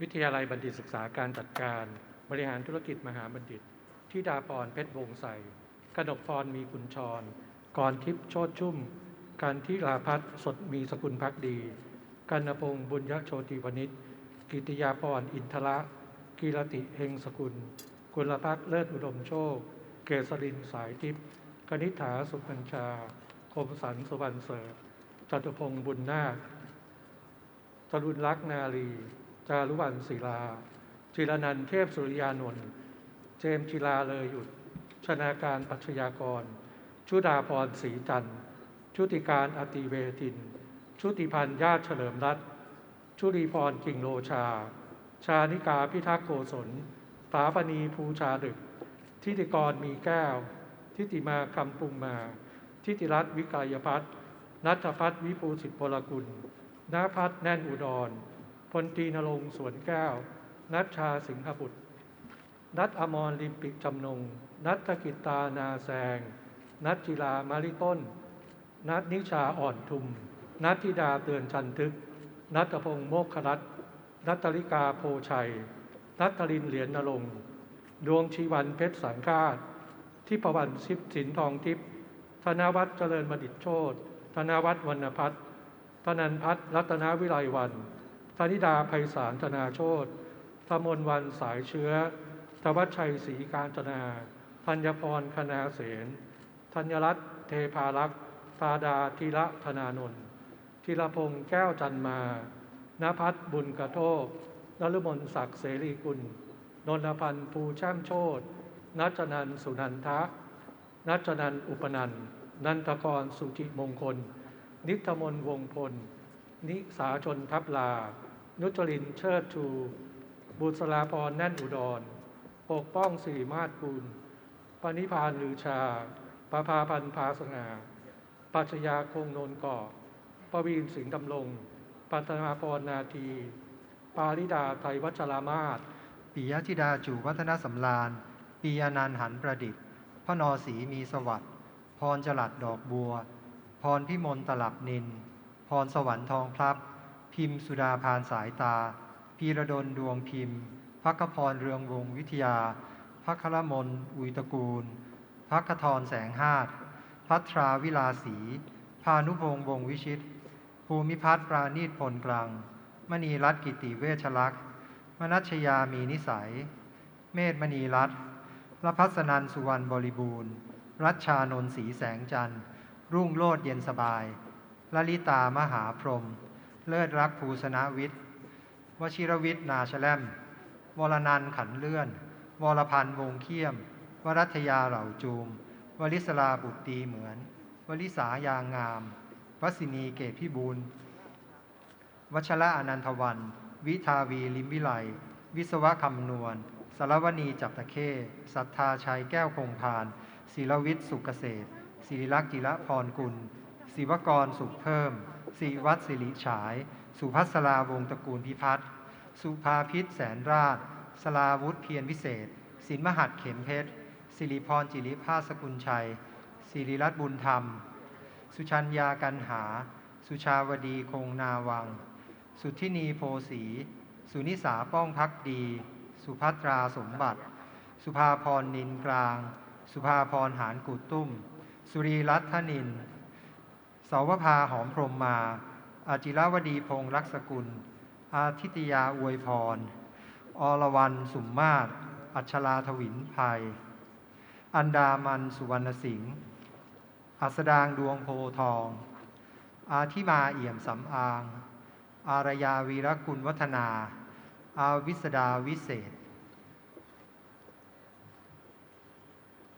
วิทยาลัยบัณฑิตศึกษาการจัดการ บริหารธุรกิจมหาบัณฑิตทิดาพรเพชรวงใสกนกพรมีกุญชรกรทิพย์โชติชุ่ม การทิราพัฒสดมีสกุลพักดีกันนพงศ์บุญยโชติวณิชกิติยาพรอินทระกีรติเฮงสกุล กุลพักเลิศอุดมโชค เกษรินสายทิพย์กนิษฐาสุพัญชา คมสันสุวรรณเสริจตุพงศ์บุญนาคจรุณลักษณ์นาลี จารุวรรณศิลา จิรนันเทพสุริยานนท์เจมจิลาเลยหยุด ชนาการปัชญากร ชุดาพรศรีจันทร์ชุติการอติเวทิน ชุติพันธ์ญาติเฉลิมรัตน์ชุลีพรกิ่งโลชา ชานิกาพิทักษ์โกศลตาปณีภูชาดึก ทิติกรมีแก้ว ทิติมาคำปรุงมา ทิติรัตน์วิกายพัฒนัทพัฒน์วิภูสิทธิพลกุลนาพัฒน์แน่นอุดร ลตรีนรงสวนแก้ว นัชชาสิงหบุตร นัทอมรลิมปิกจำนง นัทกิตานาแซงนัทจิลามาริต้น นัทนิชาอ่อนทุม นัทธิดาเตือนชันทึก นัทพงศ์โมกขรัตนัทธริกาโพชัย นัทธรินเหรียญนรงดวงชีวันเพชรสังคาตทิพวรรณชิปสินทองทิพย์ธนวัฒน์เจริญมดิตโชตธนวัฒน์วรรณพัฒน์ธนันพัฒน์รัตนวิไลวัน ธนิดาไพศาลธนาโชตธมนวันสายเชื้อ ธวัชชัยศรีการจนาธัญพรคณาเสนธัญรัตน์เทพารักษ์ตาดาธีระธนานนท์ธีรพงษ์แก้วจันมา นภัทรบุญกระโทกนฤมลศักดิ์เสรีกุล นนทพันธ์ภูแช่มโชตนัจนันสุนันทะ นัจนันอุปนันนันทกรสุจิมงคล นิทมนวงพล นิสาชนทับลา นุจรินเชิดชู บุษราพรแน่นอุดร ปกป้องสิริมาศกุลปณิพานลือชาประภาพันธ์พาสงาปัชญาคงโนนก่อปวีนสิงห์ดำรงปัตมาพรนาที ปาริดาไทยวัชรามาศปิยธิดาจูวัฒนสำราญปียานันหันประดิษฐ์ พระนอสีมีสวัสดิ์พรจลัดดอกบัว พรพิมลตลับนิน พรสวรรค์ทองพลับ พิมพ์สุดาพานสายตา พีระดลดวงพิมพ์พักพรเรืองวงวิทยาพักคละมนอุยตะกูลพักทรแสงหาดพัทราวิลาสี พานุพงษ์วงวิชิต ภูมิพัฒน์ปราณีตพลกลาง มณีรัตนกิติเวชลักษณ์มนัชยามีนิสัย เมธมณีรัตน์รพัสนันสุวรรณบริบูรณ์ รัชชานนท์สีแสงจันทร์ รุ่งโลดเย็นสบายลลิตามหาพรหม เลิศรักภูสนาวิทย์วชิรวิทย์นาชแลม วรนันขันเลื่อน วรพันธ์วงเขี้ยม วรัตยาเหล่าจูม วลิศลาบุตรดีเหมือน วลิสายางงาม วสินีเกตพิบูลวชระอนันทวัน วิทาวีลิมวิไล วิศวะคำนวณสารวณีจับตะเข้สัทธาชัยแก้วคงพานศิลวิทย์สุกเกษตรศิริลักษ์จิระพรกุลศิวกรสุขเพิ่ม ศิวัตสิริฉาย สุพัสราวงตระกูลพิพัฒน์สุภาพิษแสนราช สลาวุธเพียรวิเศษ สินมหัดเข็มเพชร สิริพรจิริภาสกุลชัย สิริรัตน์บุญธรรม สุชัญญากันหา สุชาวดีคงนาวัง สุทธินีโพสี สุนิสาป้องพักดี สุภัตราสมบัติ สุภาพรนินกลาง สุภาพรหานกุตุ้ม สุรีรัตน์นิน สาวภาหอมพรมมา อาจิรวดีพงศ์รักษกุล อาทิตยาอวยพร อรวรรณสุมมาศอัชราทวินภัย อันดามันสุวรรณสิงห์อัสดางดวงโพทอง อาทิมาเอี่ยมสำอาง อารยาวีรกุลวัฒนา อาวิสดาวิเศษ